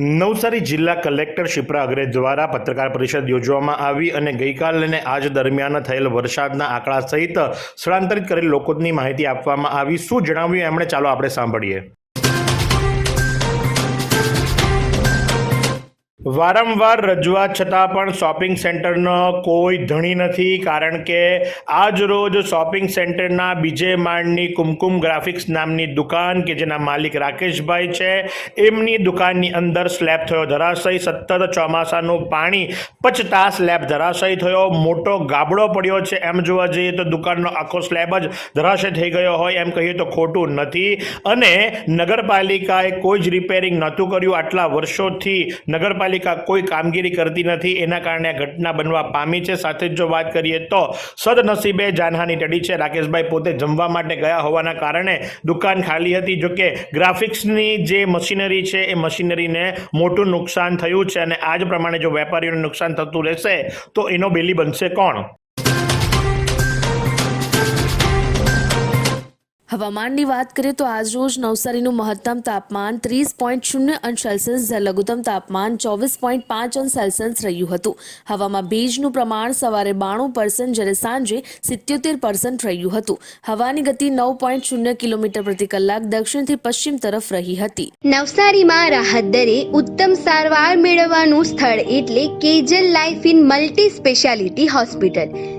નવસારી જિલ્લા કલેક્ટર શિપ્રા અગ્રે દ્વારા પત્રકાર પરિષદ યોજવામાં આવી અને ગઈકાલ અને આજ દરમિયાન થયેલ વરસાદના આંકડા સહિત સ્થળાંતરિત કરેલ લોકોની માહિતી આપવામાં આવી. શું જણાવ્યું? એમણે ચાલો આપણે સાંભળીએ. વારંવાર રજૂઆત છતાં પણ શોપિંગ સેન્ટરનો કોઈ ધણી નથી, કારણ કે આજ રોજ શોપિંગ સેન્ટરના બીજે માળની કુમકુમ ગ્રાફિક્સ નામની દુકાન કે જેના માલિક રાકેશભાઈ છે, એમની દુકાનની અંદર સ્લેબ થયો, ધરાશય સતત ચોમાસાનું પાણી પચતા સ્લેબ ધરાશય થયો, મોટો ગાબડો પડ્યો છે. એમ જોવા જઈએ તો દુકાનનો આખો સ્લેબ જ ધરાશય થઈ ગયો હોય, એમ કહીએ તો ખોટું નથી. અને નગરપાલિકાએ કોઈ જ રિપેરિંગ નહોતું કર્યું. આટલા વર્ષોથી નગરપાલિકા કોઈ કામગીરી કરતી નથી, એના કારણે આ ઘટના બનવા પામી છે. સાથે જ જો વાત કરીએ તો સદનસીબે જાનહાની ટળી છે. રાકેશભાઈ પોતે જમવા માટે ગયા હોવાના કારણે દુકાન ખાલી હતી જોકે ગ્રાફિક્સની જે મશીનરી છે, એ મશીનરીને મોટું નુકસાન થયું છે અને આ જ પ્રમાણે જો વેપારીઓને નુકસાન થતું રહેશે, તો એનો બેલી બનશે કોણ? હવામાનની વાત કરીએ તો આજરોજ નવસારીનું મહત્તમ તાપમાન ત્રીસ પોઈન્ટ શૂન્ય અંશ સેલ્સિયસ જ્યારે લઘુત્તમ તાપમાન ચોવીસ પોઈન્ટ પાંચ અંશ સેલ્સિયસ રહ્યું હતું. હવામાં ભેજનું પ્રમાણ સવારે બાણું પર્સન્ટ જ્યારે સાંજે સિત્યોતેર પર્સન્ટ રહ્યું હતું. હવાની ગતિ નવ પોઈન્ટ શૂન્ય કિલોમીટર પ્રતિ કલાક દક્ષિણથી પશ્ચિમ તરફ રહી હતી. નવસારીમાં રાહત દરે ઉત્તમ સારવાર મેળવવાનું સ્થળ એટલે Kejal life in multi speciality hospital.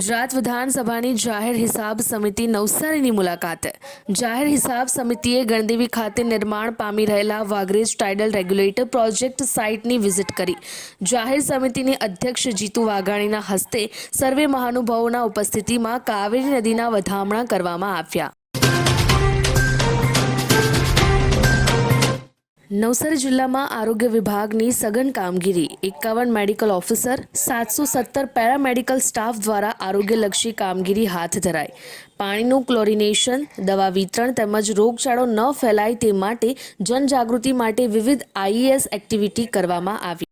Gujarat વિધાનસભાની જાહેર હિસાબ સમિતિ નવસારીની મુલાકાતે. જાહેર હિસાબ સમિતિએ ગણદેવી ખાતે નિર્માણ પામી રહેલા વાઘરેજ ટાઇડલ રેગ્યુલેટર પ્રોજેક્ટ સાઇટની વિઝિટ કરી. જાહેર સમિતિની અધ્યક્ષ જીતુ વાઘાણીના હસ્તે સર્વે મહાનુભાવોના ઉપસ્થિતિમાં કાવેરી નદીના વધામણા કરવામાં આવ્યા. નવસારી જિલ્લામાં આરોગ્ય વિભાગની સઘન કામગીરી. એકાવન મેડિકલ ઓફિસર, સાતસો સત્તર પેરામેડિકલ સ્ટાફ દ્વારા આરોગ્યલક્ષી કામગીરી હાથ ધરાઈ. પાણીનું ક્લોરિનેશન, દવા વિતરણ તેમજ રોગચાળો ન ફેલાય તે માટે જનજાગૃતિ માટે વિવિધ આઈએએસ એક્ટિવિટી કરવામાં આવી.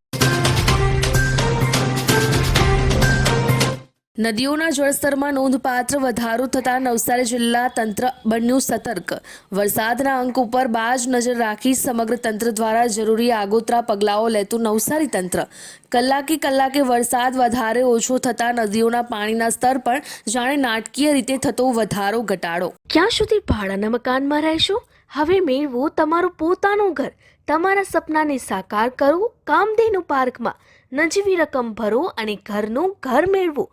નદીઓના જળસ્તરમાં નોંધપાત્ર વધારો થતાં નવસારી જિલ્લા તંત્ર બન્યું સતર્ક. વરસાદના અંક ઉપર બાજ નજર રાખી સમગ્ર તંત્ર દ્વારા જરૂરી આગોતરા પગલાઓ લેતું નવસારી તંત્ર. કલાકે કલાકે વરસાદ વધારે ઓછો થતાં નદીઓના પાણીના સ્તર પણ જાણે નાટકીય રીતે થતો વધારો ઘટાડો. ક્યાં સુધી ભાડાના મકાનમાં રહેશો? હવે મેળવો તમારું પોતાનું ઘર. તમારા સપનાને સાકાર કરો. કામધેનુ પાર્કમાં નજીવી રકમ ભરો અને ઘરનું ઘર મેળવો.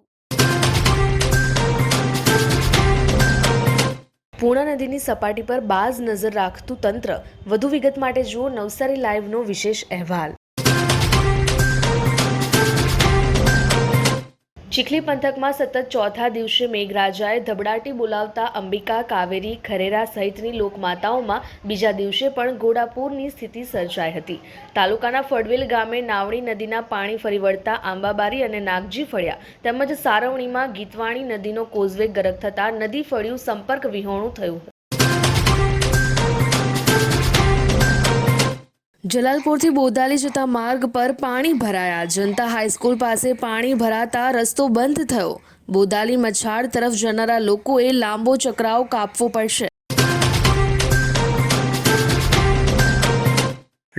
Purna નદીની સપાટી પર બાજ નજર રાખતું તંત્ર વધુ વિગત માટે જુઓ નવસારી લાઈવનો વિશેષ અહેવાલ. ચીખલી પંથકમાં સતત ચોથા દિવસે મેઘરાજાએ ધબડાટી બોલાવતા અંબિકા, કાવેરી, ખરેરા સહિતની લોકમાતાઓમાં બીજા દિવસે પણ ઘોડાપૂરની સ્થિતિ સર્જાઈ હતી. તાલુકાના ફળવેલ ગામે નાવણી નદીના પાણી ફરી વળતા આંબાબારી અને નાગજી ફળ્યા. તેમજ સારવણીમાં ગીતવાણી નદીનો કોઝવે ગરક થતાં નદી ફળ્યું સંપર્ક વિહોણું થયું. જલાલપુરથી બોદાલી જતા માર્ગ પર પાણી ભરાયા. જનતા હાઈસ્કૂલ પાસે પાણી ભરાતા રસ્તો બંધ થયો. બોદાલી મછાડ તરફ જનારા લોકોએ લાંબો ચકરાવ કાપવો પડશે.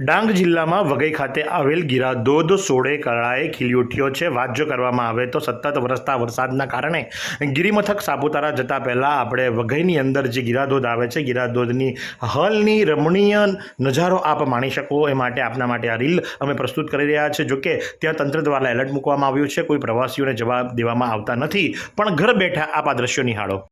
ડાંગ જિલ્લામાં વઘઈ ખાતે આવેલ ગિરાધોધ સોળે કળાએ ખીલી ઉઠ્યો છે. વાત જો કરવામાં આવે તો સતત વરસતા વરસાદના કારણે ગિરિમથક સાપુતારા જતા પહેલાં આપણે વઘઈની અંદર જે ગિરાધોધ આવે છે ગિરાધોધની હલની રમણીય નજારો આપ માણી શકો. એ માટે આપના માટે આ રીલ અમે પ્રસ્તુત કરી રહ્યા છે. જોકે ત્યાં તંત્ર દ્વારા એલર્ટ મૂકવામાં આવ્યું છે. કોઈ પ્રવાસીઓને જવાબ દેવામાં આવતા નથી. પણ ઘર બેઠા આપ આ દ્રશ્યો નિહાળો.